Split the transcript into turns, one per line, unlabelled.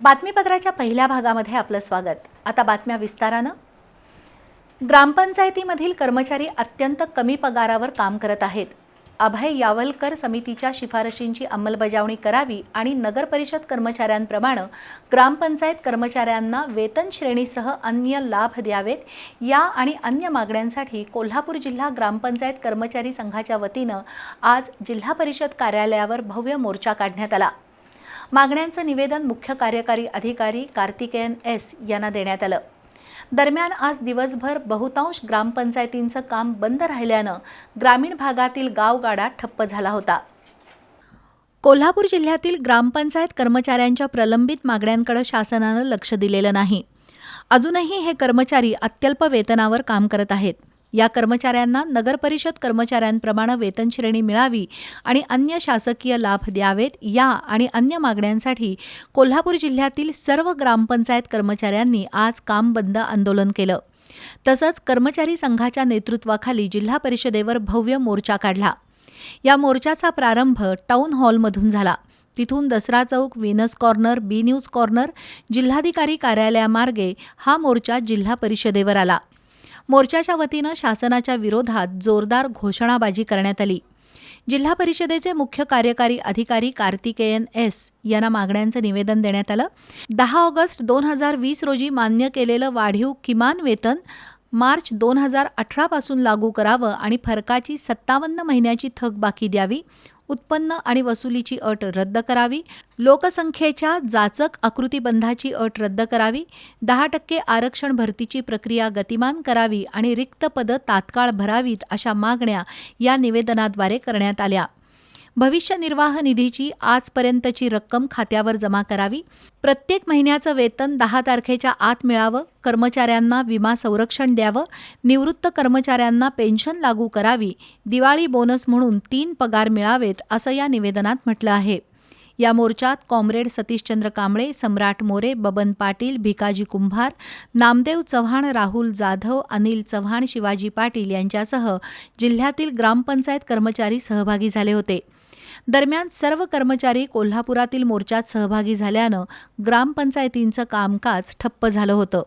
बातमीपत्राच्या पहिल्या भागामध्ये आपलं स्वागत. आता बातम्या विस्तारानं. ग्रामपंचायतीमधील कर्मचारी अत्यंत कमी पगारावर काम करत आहेत. अभय यावलकर समितीच्या शिफारशींची अंमलबजावणी करावी आणि नगरपरिषद कर्मचाऱ्यांप्रमाणे ग्रामपंचायत कर्मचाऱ्यांना वेतन श्रेणीसह अन्य लाभ द्यावेत या आणि अन्य मागण्यांसाठी कोल्हापूर जिल्हा ग्रामपंचायत कर्मचारी संघाच्या वतीनं आज जिल्हा परिषद कार्यालयावर भव्य मोर्चा काढण्यात आला. मागण्यांचं निवेदन मुख्य कार्यकारी अधिकारी कार्तिकेयन एस यांना देण्यात आलं. दरम्यान आज दिवसभर बहुतांश ग्रामपंचायतींचं काम बंद राहिल्यानं ग्रामीण भागातील गावगाडा ठप्प झाला होता. कोल्हापूर जिल्ह्यातील ग्रामपंचायत कर्मचाऱ्यांच्या प्रलंबित मागण्यांकडे शासनानं लक्ष दिलेलं नाही. अजूनही हे कर्मचारी अत्यल्प वेतनावर काम करत आहेत. या कर्मचाऱ्यांना नगरपरिषद कर्मचाऱ्यांप्रमाणे वेतन श्रेणी मिळावी आणि अन्य शासकीय लाभ द्यावेत या आणि अन्य मागण्यांसाठी कोल्हापूर जिल्ह्यातील सर्व ग्रामपंचायत कर्मचाऱ्यांनी आज काम बंद आंदोलन केलं. तसंच कर्मचारी संघाच्या नेतृत्वाखाली जिल्हा परिषदेवर भव्य मोर्चा काढला. या मोर्चाचा प्रारंभ टाऊन हॉलमधून झाला. तिथून Dasara Chowk Venus corner B news corner जिल्हाधिकारी कार्यालयामार्गे हा मोर्चा जिल्हा परिषदेवर आला. मोर्चाच्या वतीनं शासनाच्या विरोधात जोरदार घोषणाबाजी करण्यात आली. जिल्हा परिषदेचे मुख्य कार्यकारी अधिकारी कार्तिकेयन एस यांना मागण्यांचं निवेदन देण्यात आलं. दहा ऑगस्ट दोन हजार वीस रोजी मान्य केलेलं वाढीव किमान वेतन मार्च दोन हजार अठरापासून लागू करावं आणि फरकाची सत्तावन्न महिन्याची थकबाकी द्यावी उत्पन्न आणि वसुलीची अट रद्द करावी. लोकसंख्येच्या जाचक आकृतीबंधाची अट रद्द करावी. दहा टक्के आरक्षण भरतीची प्रक्रिया गतिमान करावी आणि रिक्त पदं तात्काळ भरावीत अशा मागण्या या निवेदनाद्वारे करण्यात आल्या. भविष्य निर्वाह निधीची आजपर्यंतची रक्कम खात्यावर जमा करावी. प्रत्येक महिन्याचं वेतन दहा तारखेच्या आत मिळावं. कर्मचाऱ्यांना विमा संरक्षण द्यावं. निवृत्त कर्मचाऱ्यांना पेन्शन लागू करावी. दिवाळी बोनस म्हणून तीन पगार मिळावेत असं या निवेदनात म्हटलं आहे. या मोर्चात कॉम्रेड सतीशचंद्र कांबळे सम्राट मोरे बबन पाटील भिकाजी कुंभार नामदेव चव्हाण राहुल जाधव अनिल चव्हाण शिवाजी पाटील यांच्यासह जिल्ह्यातील ग्रामपंचायत कर्मचारी सहभागी झाले होते. दरम्यान सर्व कर्मचारी कोल्हापुरातील मोर्चात सहभागी झाल्यानं ग्रामपंचायतींचं कामकाज ठप्प झालं होतं.